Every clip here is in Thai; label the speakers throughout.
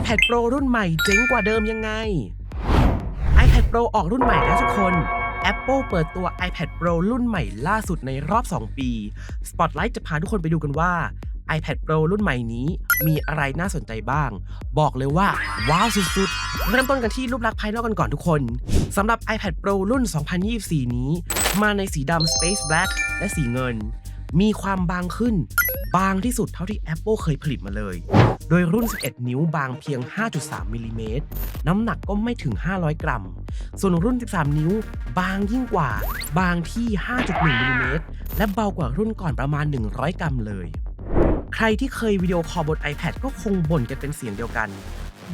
Speaker 1: iPad Pro รุ่นใหม่เจ๋งกว่าเดิมยังไง iPad Pro ออกรุ่นใหม่แล้วทุกคน Apple เปิดตัว iPad Pro รุ่นใหม่ล่าสุดในรอบ 2 ปี Spotlight จะพาทุกคนไปดูกันว่า iPad Pro รุ่นใหม่นี้มีอะไรน่าสนใจบ้าง บอกเลยว่า ว้าวสุดๆ เริ่มต้นกันที่รูปลักษณ์ภายนอกกันก่อนทุกคนสำหรับ iPad Pro รุ่น 2024 นี้ มาในสีดำ Space Black และสีเงิน มีความบางขึ้น บางที่สุดเท่าที่ Apple เคยผลิตมาเลย โดยรุ่น 11 นิ้วบางเพียง 5.3มิลลิเมตรน้ำหนักก็ไม่ถึง 500 กรัม ส่วนรุ่น 13 นิ้ว บางยิ่งกว่า บางที่ 5.1มิลลิเมตรและเบากว่ารุ่นก่อนประมาณ 100 กรัมเลย ใครที่เคยวิดีโอคอลบน iPad ก็คงบ่นกันเป็นเสียงเดียวกัน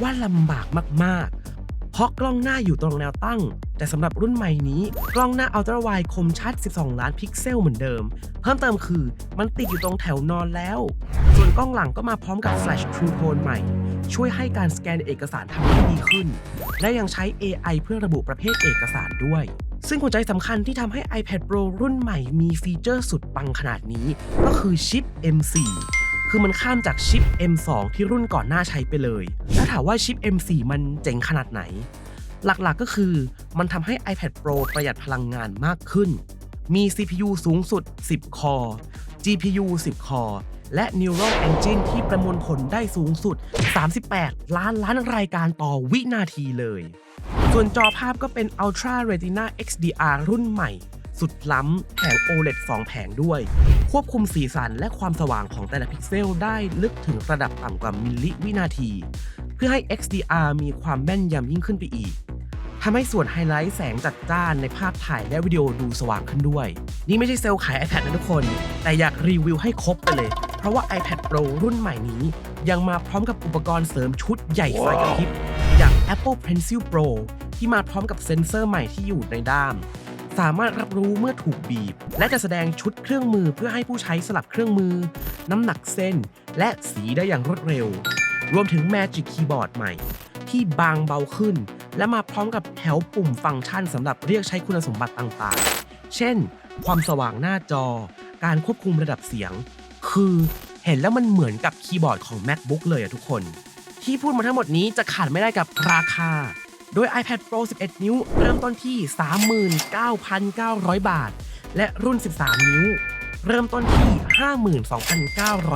Speaker 1: ว่าลำบากมากๆ เพราะกล้องหน้าอยู่ตรงแนวตั้ง แต่สำหรับรุ่นใหม่นี้ กล้องหน้าอัลตร้าไวคมชัด 12 ล้านพิกเซลเหมือนเดิม เพิ่มเติมคือมันติดอยู่ตรงแถวนอนแล้ว ส่วนกล้องหลังก็มาพร้อมกับ Flash True Tone ใหม่ ช่วยให้การสแกนเอกสารทำได้ดีขึ้น และยังใช้ AI เพื่อระบุประเภทเอกสารด้วยซึ่งหัวใจสำคัญที่ทำให้ iPad Pro รุ่นใหม่มีฟีเจอร์สุดปังขนาดนี้ ก็คือชิป M4 คือมันข้ามจากชิป M2 ที่รุ่นก่อนหน้าใช้ไปเลย ถ้าถามว่าชิป M4 มันเจ๋งขนาดไหน หลักๆก็คือมันทำให้ iPad Pro ประหยัดพลังงานมากขึ้น มี CPU สูงสุด 10 คอ GPU 10 คอ และ Neural Engine ที่ประมวลผลได้สูงสุด 38 ล้านล้านรายการต่อวินาทีเลย ส่วนจอภาพก็เป็น Ultra Retina XDR รุ่นใหม่ สุดล้ำแผง OLED 2 แผงด้วย ควบคุมสีสันและความสว่างของแต่ละพิกเซลได้ลึกถึงระดับต่ำกว่ามิลลิวินาที เพื่อให้ XDR มีความแม่นยำยิ่งขึ้นไปอีก ทำให้ส่วนไฮไลท์แสงจัดจ้านในภาพถ่ายและวิดีโอดูสว่างขึ้นด้วย นี่ไม่ใช่เซลล์ขาย iPad นะทุกคน แต่อยากรีวิวให้ครบไปเลย เพราะว่า iPad Pro รุ่นใหม่นี้ ยังมาพร้อมกับอุปกรณ์เสริมชุดใหญ่ไฟกระพริบอย่าง Apple Pencil Pro ที่มาพร้อมกับเซ็นเซอร์ใหม่ที่อยู่ในด้าม สามารถรับรู้เมื่อถูกบีบ และจะแสดงชุดเครื่องมือเพื่อให้ผู้ใช้สลับเครื่องมือ น้ำหนักเส้น และสีได้อย่างรวดเร็ว รวมถึง Magic Keyboard ใหม่ ที่บางเบาขึ้น และมาพร้อมกับแถวปุ่มฟังก์ชันสำหรับเรียกใช้คุณสมบัติต่างๆ เช่น ความสว่างหน้าจอ การควบคุมระดับเสียง คือเห็นแล้วมันเหมือนกับคีย์บอร์ดของ MacBook เลยอะทุกคน ที่พูดมาทั้งหมดนี้จะขาดไม่ได้กับราคา โดย iPad Pro 11 นิ้ว เริ่มต้นที่ 39,900 บาท และรุ่น 13 นิ้ว เริ่มต้นที่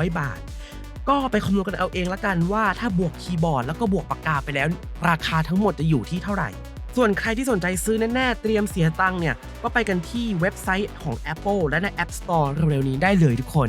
Speaker 1: 52,900 บาท ก็ไปคำนวณกันเอาเองละกันว่าถ้าบวกคีย์บอร์ดแล้วก็บวกปากกาไปแล้ว ราคาทั้งหมดจะอยู่ที่เท่าไหร่ ส่วนใครที่สนใจซื้อแน่ๆ เตรียมเสียตังค์เนี่ย ก็ไปกันที่เว็บไซต์ของ Apple และใน App Store เร็วๆนี้ได้เลยทุกคน